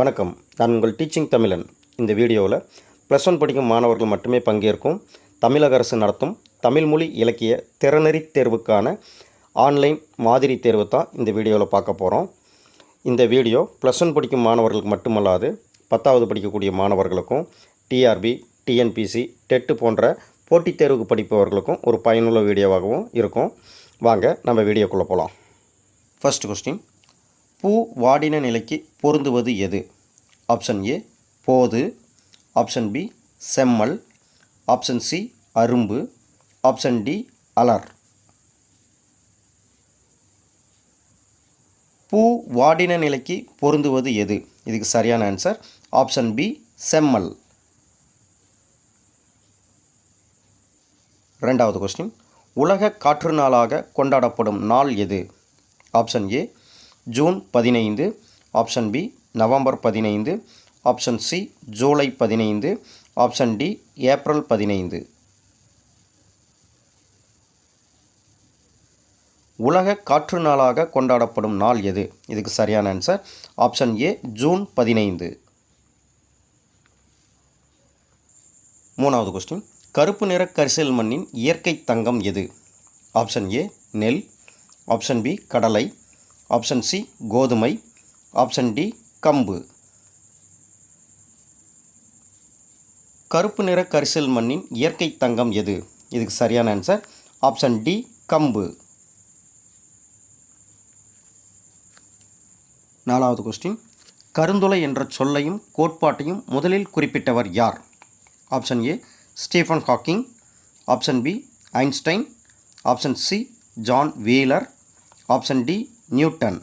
வணக்கம். நான் உங்கள் டீச்சிங் தமிழன். இந்த வீடியோவில் ப்ளஸ் ஒன் படிக்கும் மாணவர்கள் மட்டுமே பங்கேற்கும் தமிழக அரசு நடத்தும் தமிழ் மொழி இலக்கிய திறனறி தேர்வுக்கான ஆன்லைன் மாதிரி தேர்வு தான் இந்த வீடியோவில் பார்க்க போகிறோம் இந்த வீடியோ ப்ளஸ் ஒன் படிக்கும் மாணவர்களுக்கு மட்டுமல்லாது பத்தாவது படிக்கக்கூடிய மாணவர்களுக்கும் டிஆர்பி டிஎன்பிசி டெட்டு போன்ற போட்டித் தேர்வுக்கு படிப்பவர்களுக்கும் ஒரு பயனுள்ள வீடியோவாகவும் இருக்கும். வாங்க நம்ம வீடியோக்குள்ளே போகலாம் ஃபர்ஸ்ட் கொஸ்டின் பூ வாடின நிலைக்கு பொருந்துவது எது? ஆப்ஷன் ஏ போது. ஆப்ஷன் பி செம்மல். ஆப்ஷன் சி அரும்பு. ஆப்ஷன் டி அலர். பூ வாடின நிலைக்கு பொருந்துவது எது? இதுக்கு சரியான ஆன்சர் ஆப்ஷன் பி செம்மல். ரெண்டாவது கொஸ்டின் உலக காற்று நாளாக கொண்டாடப்படும் நாள் எது? ஆப்ஷன் ஏ ஜூன் பதினைந்து ஆப்ஷன் பி நவம்பர் பதினைந்து ஆப்ஷன் சி ஜூலை பதினைந்து ஆப்ஷன் டி ஏப்ரல் பதினைந்து. உலக காற்று நாளாக கொண்டாடப்படும் நாள் எது? இதுக்கு சரியான ஆன்சர் ஆப்ஷன் ஏ ஜூன் பதினைந்து. மூணாவது கொஸ்டின் கருப்பு நிற கரிசல் மண்ணின் இயற்கை தங்கம் எது? ஆப்ஷன் ஏ நெல். ஆப்ஷன் பி கடலை. ஆப்ஷன் சி கோதுமை. ஆப்ஷன் டி கம்பு. கருப்பு நிற கரிசல் மண்ணின் இயற்கை தங்கம் எது? இதுக்கு சரியான ஆன்சர் ஆப்ஷன் டி கம்பு. நாலாவது கொஸ்டின் கருந்துளை என்ற சொல்லையும் கோட்பாட்டையும் முதலில் குறிப்பிட்டவர் யார்? Option A Stephen Hawking. Option B Einstein. Option C John Wheeler. Option D Newton.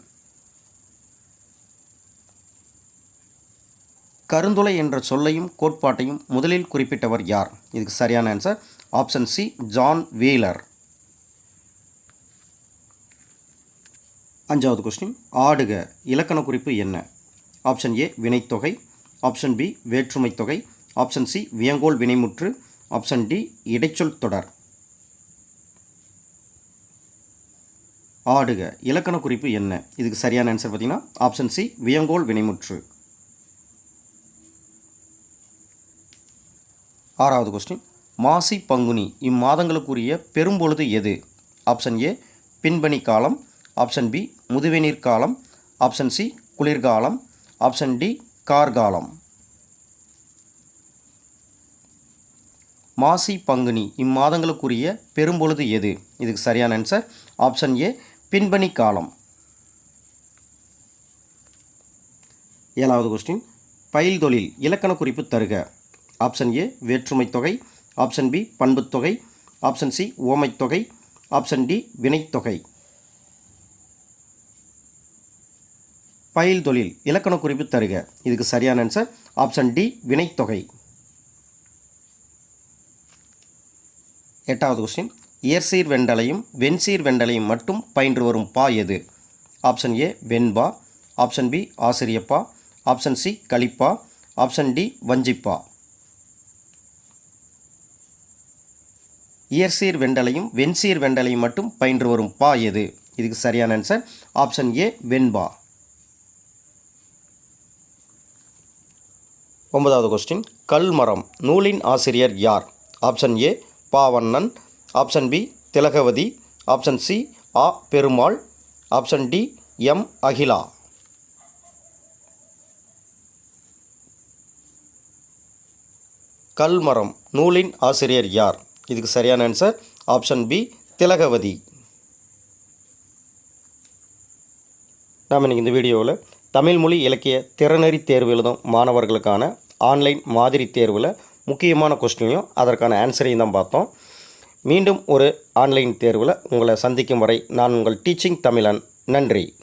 கருந்துளை என்ற சொல்லையும் கோட்பாட்டையும் முதலில் குறிப்பிட்டவர் யார்? இதுக்கு சரியான answer option C John Wheeler அஞ்சாவது கொஸ்டின் ஆடுக இலக்கண குறிப்பு என்ன? ஆப்ஷன் ஏ வினைத்தொகை. ஆப்ஷன் பி வேற்றுமை தொகை ஆப்ஷன் சி வியங்கோல் வினைமுற்று. ஆப்ஷன் டி இடைச்சொல் தொடர். ஆடுக. இலக்கண குறிப்பு என்ன? இதுக்கு சரியான ஆன்சர் பார்த்தீங்கன்னா ஆப்ஷன் சி வியங்கோல் வினைமுற்று. ஆறாவது கொஸ்டின் மாசி பங்குனி. இம்மாதங்களுக்குரிய பெரும்பொழுது எது? ஆப்ஷன் ஏ பின்பணி காலம். ஆப்ஷன் பி முதுவெநீர் காலம். ஆப்ஷன் சி குளிர்காலம். ஆப்ஷன் டி கார்காலம். மாசி பங்குனி. இம்மாதங்களுக்குரிய பெரும்பொழுது எது? இதுக்கு சரியான ஆன்சர் ஆப்ஷன் ஏ பின்பணி காலம் ஏழாவது கொஸ்டின் பயில் தொழில் இலக்கண குறிப்பு தருக. ஆப்ஷன் ஏ வேற்றுமை தொகை. ஆப்ஷன் பி பண்புத்தொகை ஆப்ஷன் சி ஓமைத்தொகை ஆப்ஷன் டி வினைத்தொகை பயில் தொழில் இலக்கண குறிப்பு தருக. இதுக்கு சரியான ஆன்சர் ஆப்ஷன் டி வினைத்தொகை எட்டாவது கொஸ்டின் இயற்சீர் வெண்டலையும் வெண்சீர் வெண்டலையும் மட்டும் பயின்று வரும் பா எது? ஆப்ஷன் ஏ வெண்பா. ஆப்ஷன் பி ஆசிரியப்பா. ஆப்ஷன் சி கலிப்பா ஆப்ஷன் டி வஞ்சிப்பா. இயற்சீர் வெண்டலையும் வெண்சீர் வெண்டலையும் மட்டும் பயின்று வரும் பா எது? இதுக்கு சரியான ஆன்சர் ஆப்ஷன் ஏ வெண்பா. ஒன்பதாவது கொஸ்டின் கல்மரம். நூலின் ஆசிரியர் யார்? Option A Paavannan. Option B Thilagavathi. Option C ah Perumal. Option D M Akila. கல்மரம் நூலின் ஆசிரியர் யார்? இதுக்கு சரியான ஆன்சர் ஆப்ஷன் பி திலகவதி. நாம் இன்றைக்கி இந்த வீடியோவில் தமிழ் மொழி இலக்கிய திறனறி தேர்வு எழுதும் மாணவர்களுக்கான ஆன்லைன் மாதிரி தேர்வில் முக்கியமான கொஸ்டினையும் அதற்கான ஆன்சரையும் தான் பார்த்தோம். மீண்டும் ஒரு ஆன்லைன் தேர்வில் உங்களை சந்திக்கும் வரை நான் உங்கள் டீச்சிங் தமிழன். நன்றி.